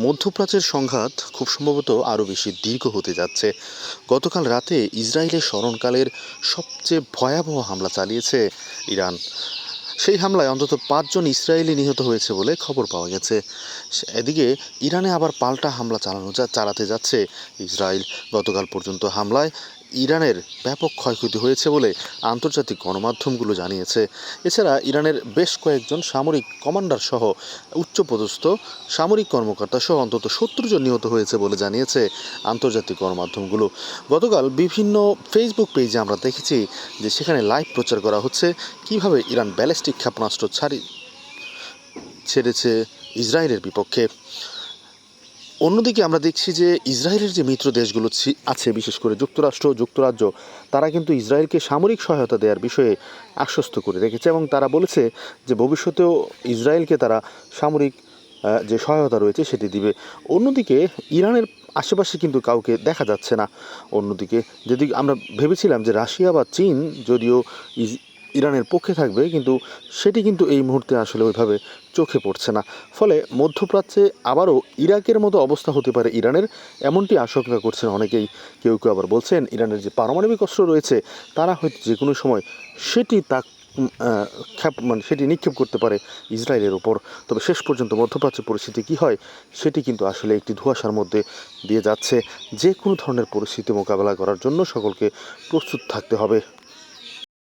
মধ্যপ্রাচ্যের সংঘাত খুব সম্ভবত আরও বেশি দীর্ঘ হতে যাচ্ছে। গতকাল রাতে ইসরায়েলের স্মরণকালের সবচেয়ে ভয়াবহ হামলা চালিয়েছে ইরান। সেই হামলায় অন্তত পাঁচজন ইসরায়েলি নিহত হয়েছে বলে খবর পাওয়া গেছে। এদিকে ইরানে আবার পাল্টা হামলা চালানো যা চালাতে যাচ্ছে ইসরায়েল। গতকাল পর্যন্ত হামলায় ইরানের ব্যাপক ক্ষয়ক্ষতি হয়েছে বলে আন্তর্জাতিক গণমাধ্যমগুলো জানিয়েছে। এছাড়া ইরানের বেশ কয়েকজন সামরিক কমান্ডার সহ উচ্চপদস্থ সামরিক কর্মকর্তা সহ অন্তত সত্তর জন নিহত হয়েছে বলে জানিয়েছে আন্তর্জাতিক গণমাধ্যমগুলো। গতকাল বিভিন্ন ফেসবুক পেজে আমরা দেখেছি যে সেখানে লাইভ প্রচার করা হচ্ছে কীভাবে ইরান ব্যালিস্টিক ক্ষেপণাস্ত্র ছাড়ি, ছেড়েছে ইসরায়েলের বিপক্ষে। অন্যদিকে আমরা দেখছি যে ইসরায়েলের যে মিত্র দেশগুলো আছে, বিশেষ করে যুক্তরাষ্ট্র, যুক্তরাজ্য, তারা কিন্তু ইসরায়েলকে সামরিক সহায়তা দেওয়ার বিষয়ে আশ্বস্ত করে রেখেছে এবং তারা বলেছে যে ভবিষ্যতেও ইসরায়েলকে তারা সামরিক যে সহায়তা রয়েছে সেটি দিবে। অন্যদিকে ইরানের আশেপাশে কিন্তু কাউকে দেখা যাচ্ছে না। অন্যদিকে যদি আমরা ভেবেছিলাম যে রাশিয়া বা চীন, যদিও ইরানের পক্ষে থাকবে কিন্তু সেটি কিন্তু এই মুহূর্তে আসলে ওইভাবে চোখে পড়ছে না। ফলে মধ্যপ্রাচ্যে আবারও ইরাকের মতো অবস্থা হতে পারে ইরানের এমনটি আশঙ্কা করছেন অনেকেই। কেউ কেউ আবার বলছেন ইরানের যে পারমাণবিক অস্ত্র রয়েছে তারা হয়তো যে কোনো সময় সেটি তা উম, আহ, ক্ষেপ মানে সেটি নিক্ষেপ করতে পারে ইসরায়েলের ওপর। তবে শেষ পর্যন্ত মধ্যপ্রাচ্যের পরিস্থিতি কী হয় সেটি কিন্তু আসলে একটি ধোঁয়াশার মধ্যে দিয়ে যাচ্ছে। যে কোনো ধরনের পরিস্থিতি মোকাবেলা করার জন্য সকলকে প্রস্তুত থাকতে হবে।